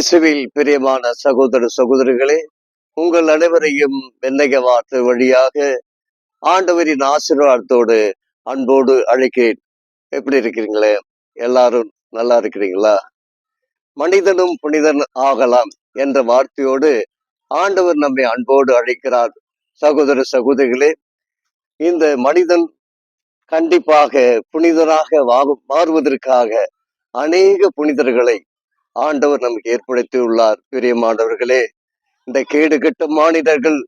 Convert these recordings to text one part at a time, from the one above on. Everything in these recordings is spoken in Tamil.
இயேசுவில் பிரியமான சகோதர சகோதரிகளே உங்கள் அனைவரையும் வெண்ணக வார்த்தை வழியாக ஆண்டவரின் ஆசீர்வாதத்தோடு அன்போடு அழைக்கிறேன். எப்படி இருக்கிறீங்களே? எல்லாரும் நல்லா இருக்கிறீங்களா? மனிதனும் புனிதன் ஆகலாம் என்ற வார்த்தையோடு ஆண்டவர் நம்மை அன்போடு அழைக்கிறார். சகோதர சகோதரிகளே இந்த மனிதன் கண்டிப்பாக புனிதராக மாறுவதற்காக அநேக புனிதர்களை ஆண்டவர் நமக்கு ஏற்படுத்தி உள்ளார். பிரியமானவர்களே இந்த கேடு கெட்ட மாநிலர்கள்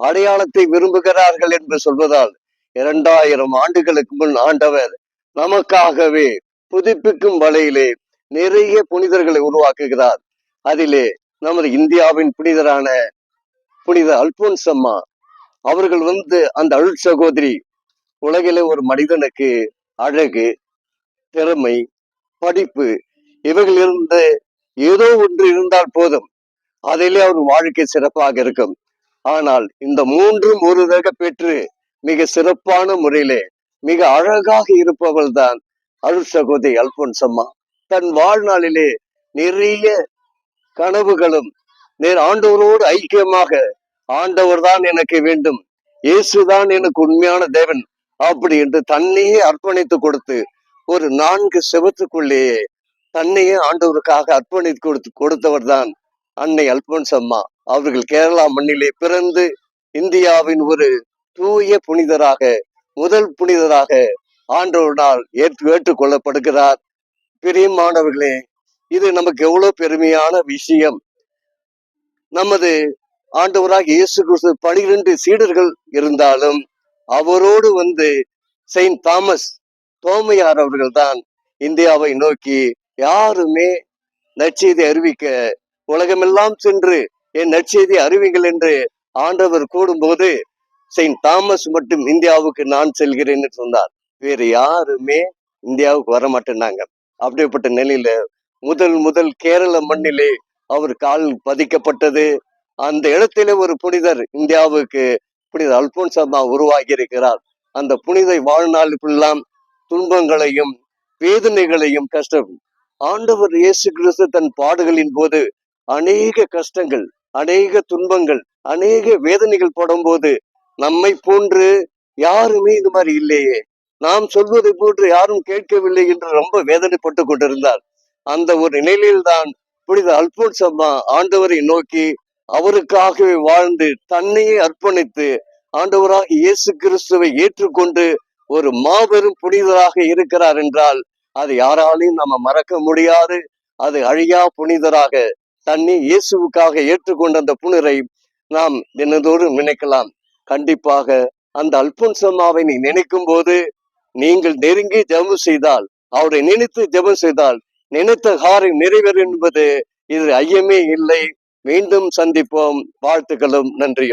அடையாளத்தை விரும்புகிறார்கள் என்று சொல்வதால் இரண்டாயிரம் ஆண்டுகளுக்கு முன் ஆண்டவர் நமக்காகவே புதுப்பிக்கும் வலையிலே நிறைய புனிதர்களை உருவாக்குகிறார். அதிலே நமது இந்தியாவின் புனிதரான புனித அல்போன்ஸ் அம்மா அவர்கள் வந்து அந்த அருள் சகோதரி உலகிலே ஒரு மனிதனுக்கு அழகு திறமை படிப்பு இவைகள் இருந்து ஏதோ ஒன்று இருந்தால் போதும். அதிலே அவர் வாழ்க்கை சிறப்பாக இருக்கும். ஆனால் இந்த மூன்றும் ஒரு தக பெற்று மிக சிறப்பான முறையிலே மிக அழகாக இருப்பவள் தான் அருள் சகோதரி அல்போன்சம்மா தன் வாழ்நாளிலே நிறைய கனவுகளும் நேர் ஆண்டவரோடு ஐக்கியமாக ஆண்டவர் தான் எனக்கு வேண்டும் இயேசுதான் எனக்கு உண்மையான தேவன் அப்படி என்று தன்னையே அர்ப்பணித்து கொடுத்து ஒரு நான்கு செவத்துக்குள்ளேயே தன்னையே ஆண்டவருக்காக அர்ப்பணித்து கொடுத்து கொடுத்தவர் தான் அன்னை அல்போன்ஸ் அம்மா. அவர்கள் கேரளா மண்ணிலே பிறந்து இந்தியாவின் ஒரு தூய புனிதராக முதல் புனிதராக ஆண்டவரால் ஏற்று ஏற்றுக்கொள்ளப்படுகிறார். பிரியமானவர்களே இது நமக்கு எவ்வளவு பெருமையான விஷயம். நமது ஆண்டவராக இயேசு கிறிஸ்து பனிரெண்டு சீடர்கள் இருந்தாலும் அவரோடு வந்து செயின்ட் தாமஸ் தோமையார் அவர்கள் தான் இந்தியாவை நோக்கி யாருமே நற்செய்தி அறிவிக்க உலகமெல்லாம் சென்று என் நற்செய்தி அறிவிங்கள் என்று ஆண்டவர் கூடும்போது செயின்ட் தாமஸ் மட்டும் இந்தியாவுக்கு நான் செல்கிறேன் என்று சொன்னார். வேறு யாருமே இந்தியாவுக்கு வர மாட்டேனாங்க அப்படிப்பட்ட நிலையில முதல் முதல் கேரள மண்ணிலே அவர் கால் பதிக்கப்பட்டது. அந்த இடத்திலே ஒரு புனிதர் இந்தியாவுக்கு புனித அல்போன்ஸ் அம்மா உருவாகி இருக்கிறார் அந்த புனித வாழ்நாளுக்கெல்லாம் துன்பங்களையும் வேதனைகளையும் கஷ்டம் ஆண்டவர் இயேசு கிறிஸ்து தன் பாடுகளின் போது அநேக கஷ்டங்கள் அநேக துன்பங்கள் அநேக வேதனைகள் படும்போது நம்மை போன்று யாருமே இது மாதிரி இல்லையே. நாம் சொல்வதை போன்று யாரும் கேட்கவில்லை என்று ரொம்ப வேதனைப்பட்டு கொண்டிருந்தார். அந்த ஒரு நிலையில்தான் புனித அல்போன்ஸ் அம்மா ஆண்டவரை நோக்கி அவருக்காகவே வாழ்ந்து தன்னையே அர்ப்பணித்து ஆண்டவராக இயேசு கிறிஸ்துவை ஏற்றுக்கொண்டு ஒரு மாபெரும் புனிதராக இருக்கிறார் என்றால் அது யாராலையும் நம்ம மறக்க முடியாது. அது அழியா புனிதராக தண்ணி இயேசுவுக்காக ஏற்றுக்கொண்ட அந்த புனிதரை நாம் தினதோடு நினைக்கலாம். கண்டிப்பாக அந்த அல்போன்சம்மாவை நீ நினைக்கும் போது நீங்கள் நெருங்கி ஜெபம் செய்தால் அவரை நினைத்து ஜெபம் செய்தால் நினைத்த காரியம் நிறைவேறும் என்பது இது ஐயமே இல்லை. மீண்டும் சந்திப்போம். வாழ்த்துக்களும் நன்றியும்.